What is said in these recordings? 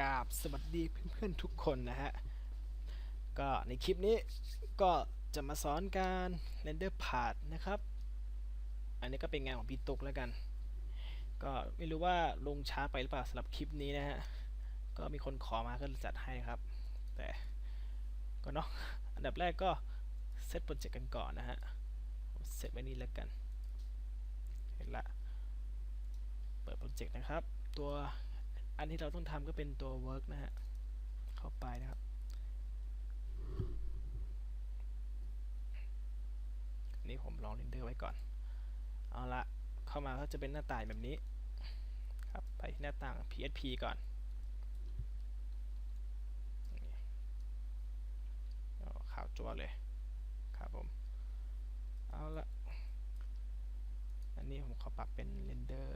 กราบสวัสดีเพื่อนๆทุกคนนะฮะ ก็ในคลิปนี้ก็จะมาสอนการ render part นะครับ อันนี้ก็เป็นงานของพี่ตุกแล้วกัน ก็ไม่รู้ว่าลงช้าไปหรือเปล่าสำหรับคลิปนี้นะฮะ ก็มีคนขอมาก็จัดให้ครับ แต่ก็เนาะ อันดับแรกก็เซตโปรเจกต์กันก่อนนะฮะเซตไว้นี่แล้วกัน เห็นละ เปิดโปรเจกต์นะครับ ตัว อันที่เราต้องทำก็เป็นตัว work นะฮะ เข้าไปนะครับนนี้ผมลองเรนเดอร์ไว้ก่อน เอาละเข้ามาก็จะเป็นหน้าต่างแบบนี้ ครับ ไปที่หน้าต่าง PHP ก่อนนี่เอาขาวจั่วเลย ครับผม เอาละอันนี้ผมขอปรับเป็น render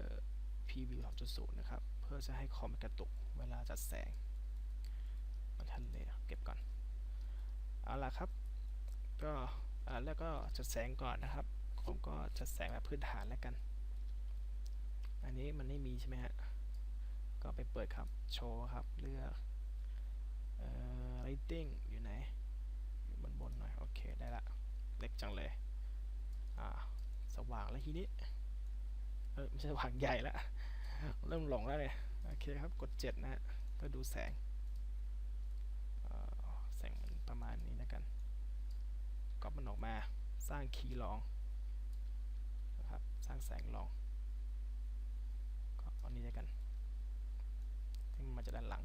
preview 2.0 นะครับ พื่อจะให้คอมกระตุกเวลาจัดแสงมันทันเลยเก็บก่อน เอาล่ะครับ ก็แล้วก็จัดแสงก่อนนะครับ ผมก็จัดแสงแบบพื้นฐานแล้วกัน อันนี้มันไม่มีใช่ไหมฮะ ก็ไปเปิดครับ โชว์ครับ เลือกเอ่อ lighting อยู่ไหนอยู่บนบนหน่อย โอเค ได้ละ เล็กจังเลย อ่า สว่างแล้วทีนี้ เออไม่ใช่สว่างใหญ่แล้ว เริ่มหลงแล้วเนี่ยโอเคครับกด 7 นะฮะก็ดูแสงแสงมันประมาณนี้แล้วกันก็มันออกมาสร้างคีย์ลองนะครับสร้างแสงลองก็อานี้แล้วกันที่มันมาจากด้านหลัง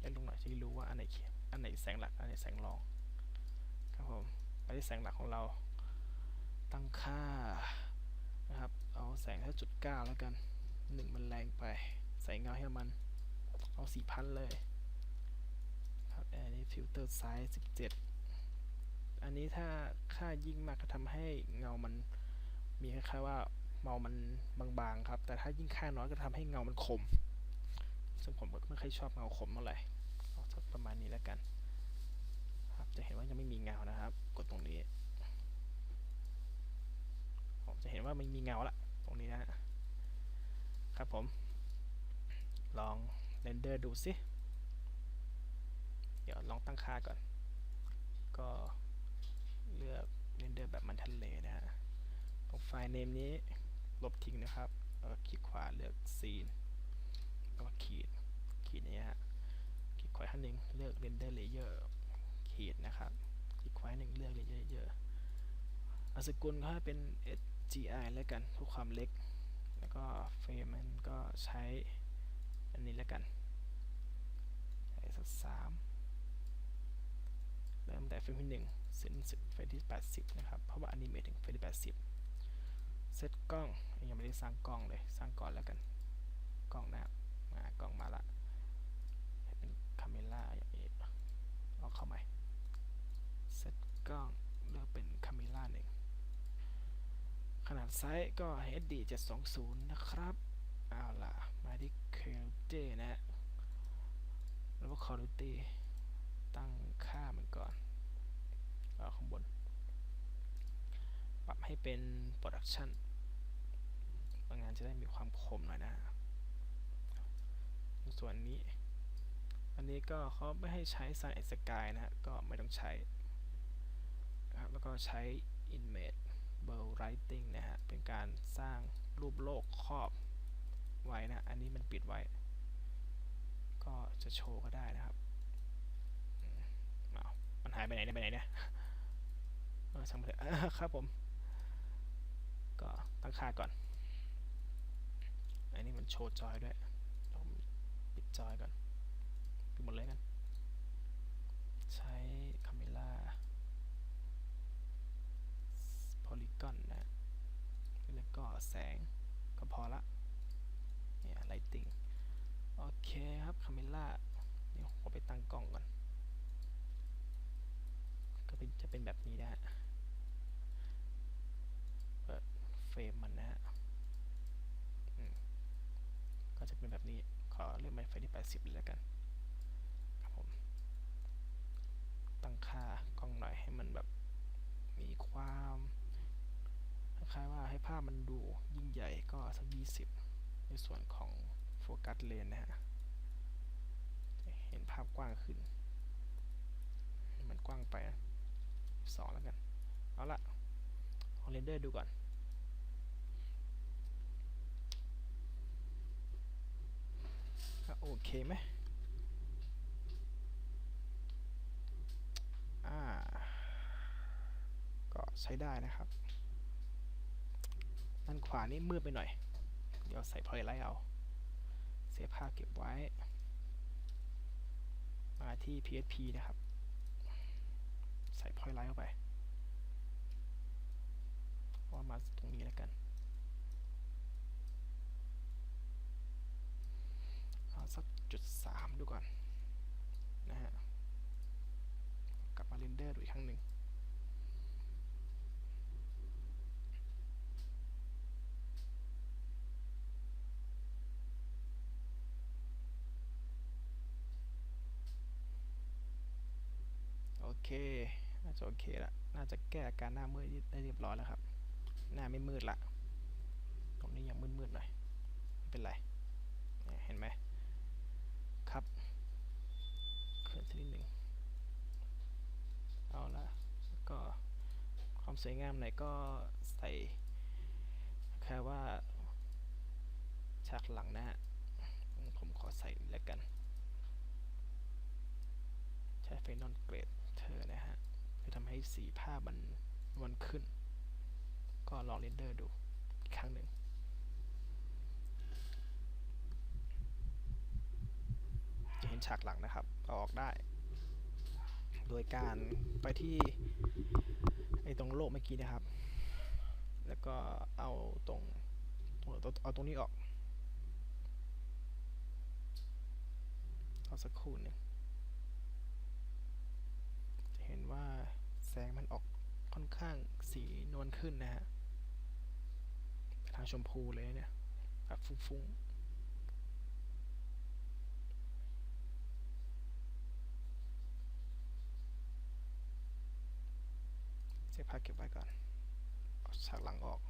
เล่นลงหน่อยจะได้รู้ว่าอันไหนเขียนอันไหนแสงหลักอันไหนแสงรองครับผมไปที่แสงหลักของเราตั้งค่านะครับเอาแสงแค่จุดเก้าแล้วกัน หนึ่งมันแรงไป ใส่เงาให้มัน เอาสี่พันเลยครับอันนี้ฟิลเตอร์ไซส์สิบเจ็ดอันนี้ถ้าค่ายิ่งมากก็ทำให้เงามันมีคล้ายๆว่าเงามันบางๆครับ แต่ถ้ายิ่งค่าน้อยก็ทำให้เงามันคม ซึ่งผมไม่ค่อยชอบเงาคมเท่าไหร่เอาสักประมาณนี้แล้วกัน ครับจะเห็นว่ายังไม่มีเงานะครับ กดตรงนี้ผมจะเห็นว่ามันมีเงาละตรงนี้นะฮะ ครับผม ลองเรนเดอร์ดูสิ เดี๋ยวลองตั้งค่าก่อน ก็เลือกเรนเดอร์แบบมันทะเลนะฮะตรงไฟล์เนมนี้ลบทิ้งนะครับแล้วก็คลิกขวาเลือกซีนแล้วก็ขีด ขีดนี้ฮะ คลิกขวาข้างหนึ่งเลือกเรนเดอร์เลเยอร์ขีดนะครับ คลิกขวาหนึ่งเลือกเลเยอร์เยอะอสกุลก็ให้เป็น SGI แล้วกันเพื่อความเล็ก แล้วก็เฟรมมันก็ใช้อันนี้แล้วกันใช้สักสามเริ่มแต่เฟรมที่หนึ่งเส้นสิบเฟรมที่แปดสิบนะครับ เพราะว่าอันนี้เมถึงเฟรมที่แปดสิบเซตกล้องยังไม่ได้สร้างกล้องเลย สร้างก่อนแล้วกัน กล้องนะมากล้องมาละเป็นคาเมล่าอย่างนี้เอาเข้าใหม่เซตกล้องเลือกเป็นคาเมล่าหนึ่ง ขนไซส์ก็ HD 720 นะครับ เอาล่ะ มาที่ Quality นะฮะแล้วก็ Quality ตั้งค่ามันก่อนเอาข้างบน ปรับให้เป็น Production บางงานจะได้มีความคมหน่อยนะ ส่วนนี้ อันนี้ก็เขาไม่ให้ใช้ Sun and Sky นะฮะ ก็ไม่ต้องใช้นะครับแล้วก็ใช้ Image b u r Writing นะฮะ เป็นการสร้างรูปโลกครอบไว้นะ อันนี้มันปิดไว้ ก็จะโชว์ก็ได้นะครับมเอามันหายไปไหนเนี่ยไปไหนเนี่ยเออช่างมันเถอะครับผม ก็ตั้งค่าก่อน อันนี้มันโชว์จอยด้วยผมปิดจอยก่อนปิดหมดเลยกัน ใช้คาเมล่า พอลิกอนนะ แล้ว ก็แสงก็พอละเนี่ย lighting โอเคครับคาเมล่าเดี๋ยวผมไปตั้งกล้องก่อน ก็เป็นจะเป็นแบบนี้นะฮะเปิดเฟรมมันนะฮะก็จะเป็นแบบนี้ขอเลือกไมไฟที่ 80เลยแล้วกันครับผมตั้งค่ากล้องหน่อยให้มันแบบมีความ คล้ ถ้าพมันดูยิ่งใหญ่ก็สักยี่สิบในส่วนของโฟกัสเลนนะฮะ เห็นภาพกว้างขึ้น มันกว้างไปนะสองแล้วกัน เอาละลองเรนเดอร์ดูก่อนโอเคไหมอ่า ก็ใช้ได้นะครับ ด้านขวานี่มืดไปหน่อย เดี๋ยวใส่พลอยไลท์เอาเสียภาพเก็บไว้ มาที่ PHP นะครับ ใส่พลอยไลท์เข้าไปว่ามาตรงนี้แล้วกันเอาสักจุดสามดูก่อนนะฮะ กลับมาเรนเดอร์ดูอีกครั้งหนึ่ง เค น่าจะโอเคละ น่าจะแก้อาการหน้ามืดได้เรียบร้อยแล้วครับ หน้าไม่มืดละ ตรงนี้ยังมืดๆหน่อย ไม่เป็นไร เห็นไหมครับเคลื่อนสักนิดหนึ่ง เอาละก็ความสวยงามไหนก็ใส่แค่ว่าฉากหลังนะฮะ ผมขอใส่แล้วกัน ใช้ไฟนอลเกรด อนะฮะเพื่อทำให้สีภาพมันมันขึ้น ก็ลองเรนเดอร์ดูอีกครั้งหนึ่งจะเห็นฉากหลังนะครับเอาออกได้ โดยการไปที่ไอ้ตรงโลกเมื่อกี้นะครับ แล้วก็เอาตรงเอาเอาตรงนี้ออกเอาสักครู่หนึ่ง จะเห็นว่าแสงมันออกค่อนข้างสี นวลขึ้นนะฮะทางชมพูเลยเนี่ยแบบฟุ้งๆเสียภาพเก็บไว้ก่อนเอาฉากหลังออก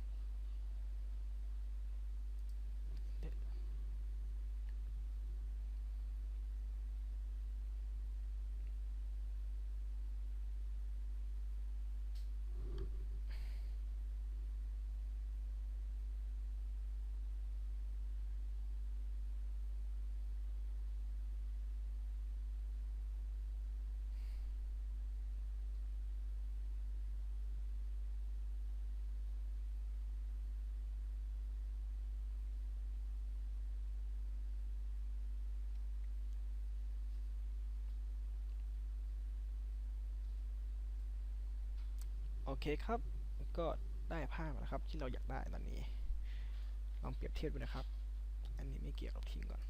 เคครับ ก็ได้ภาพแล้วครับ ที่เราอยากได้ตอนนี้ ลองเปรียบเทียบดูนะครับ อันนี้ไม่เกี่ยวกับทิ้งก่อน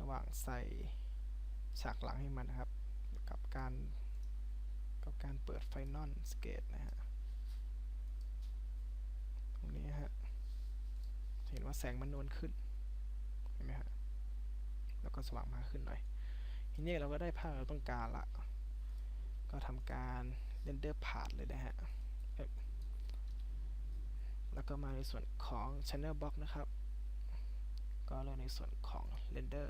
ระหว่างใส่ฉากหลังให้มันนะครับ กับการกับการเปิดไฟนอลสเกตนะฮะ ตรงนี้ฮะ เห็นว่าแสงมันนวลขึ้น เห็นไหมฮะ แล้วก็สว่างมากขึ้นหน่อย ทีนี้เราก็ได้ภาพเราต้องการละ การเรนเดอร์ผ่านเลยนะฮะ แล้วก็มาในส่วนของ Channel Box นะครับ ก็เลือกในส่วนของ Render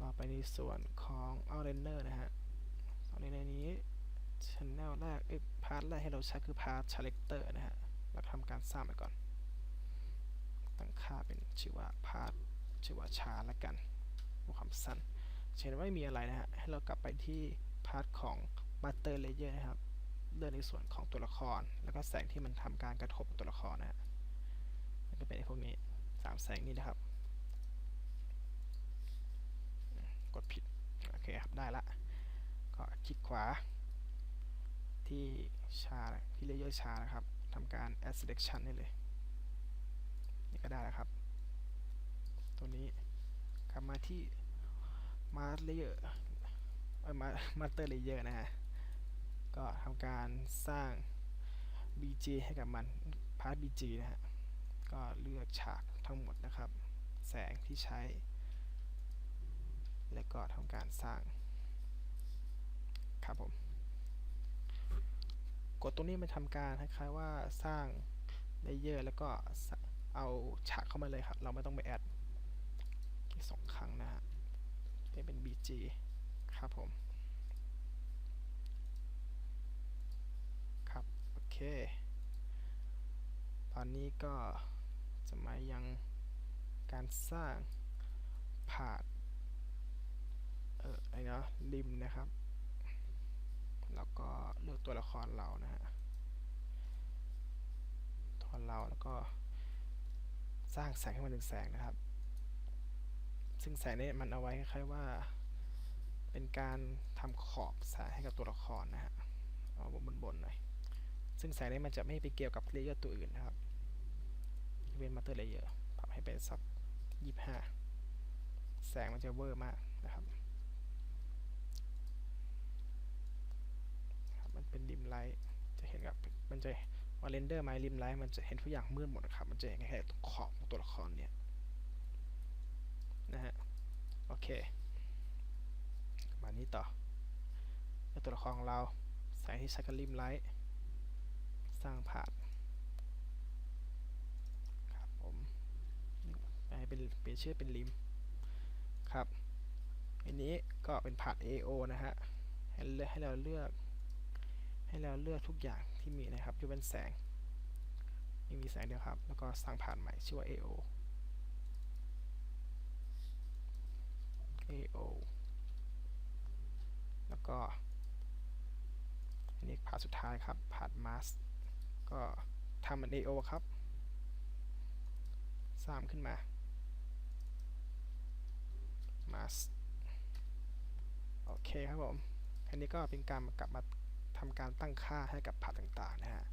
มาไปในส่วนของ Out Render นะฮะตอนนี้ในนี้ Channel แรกเอ้ยพาร์ทแรกให้เราใช้คือ Path Selector นะฮะ เราทำการสร้างไปก่อน ตั้งค่าเป็นชื่อว่า Path ชื่อว่าชาละกันความสั้นเช่นว่าไม่มีอะไรนะฮะ ให้เรากลับไปที่ พาร์ทของ Master Layer นะครับเลือกในส่วนของตัวละคร แล้วก็แสงที่มันทำการกระทบตัวละครนะฮะมันก็เป็นพวกนี้สามแสงนี้นะครับ กดผิด โอเคครับ ได้ละ ก็คลิกขวา ที่ชาที่เลเยอร์ชานะครับทำการ add selection นี่เลย นี่ก็ได้แล้วครับ ตัวนี้กลับมาที่มาเลเยอร์ มามาเตอร์เลเยอร์นะฮะ ก็ทำการสร้าง BG ให้กับมันพาร์ท BG นะฮะ ก็เลือกฉากทั้งหมดนะครับ แสงที่ใช้ แล้วก็ทำการสร้าง ครับผม กดตรงนี้มันทำการคล้ายๆว่าสร้างเลเยอร์แล้วก็เอาฉากเข้ามาเลยครับ เราไม่ต้องไปแอดสองครั้งนะฮะเป็นเป็ น bg ครับผม ครับ โอเค ตอนนี้ก็จะมายังการสร้างผาดเอออะไรนะริมนะครับ แล้วก็เลือกตัวละครเรานะฮะตัวเราแล้วก็สร้างแสงให้มันเป็นแสงนะครับ ซึ่งแสงนี้มันเอาไว้คล้ายๆว่า เป็นการทำขอบแสงให้กับตัวละครนะฮะเอาบนบนๆหน่อย ซึ่งแสงนี้มันจะไม่ไปเกี่ยวกับเลเยอร์ตัวอื่นนะครับเว้นมาเตอร์เลเยอร์ปรับให้เป็นสักยี่ห้าแสงมันจะเวอร์มากนะครับมันเป็นดิมไลท์จะเห็นกับมันจะพอลเรนเดอร์ไม้ริมไลท์มันจะเห็นทุกอย่างมืดหมดนะครับ มันจะเห็นแค่ตรงขอบของตัวละครเนี่ยนะฮะโอเค มานี้ต่อเอกตัวละครของเราแสงที่ใช้กับริมไลท์สร้างผ่านครับผมให้เป็นเปลี่ยนชื่อเป็นริมครับอันนี้ก็เป็นผ่าน AO นะฮะให้เลือกให้เราเลือก ให้เราเลือกทุกอย่างที่มีนะครับยกเว้นแสงไม่มีแสงเดียวครับ แล้วก็สร้างผ่านใหม่ชื่อว่า AO AO ก็อันนี้ผ่าสุดท้ายครับผ่ามัสก็ทำมัน AO ครับสร้างขึ้นมามาสโอเคครับผม อันนี้ก็เป็นการกลับมาทำการตั้งค่าให้กับผ่าต่างๆนะฮะ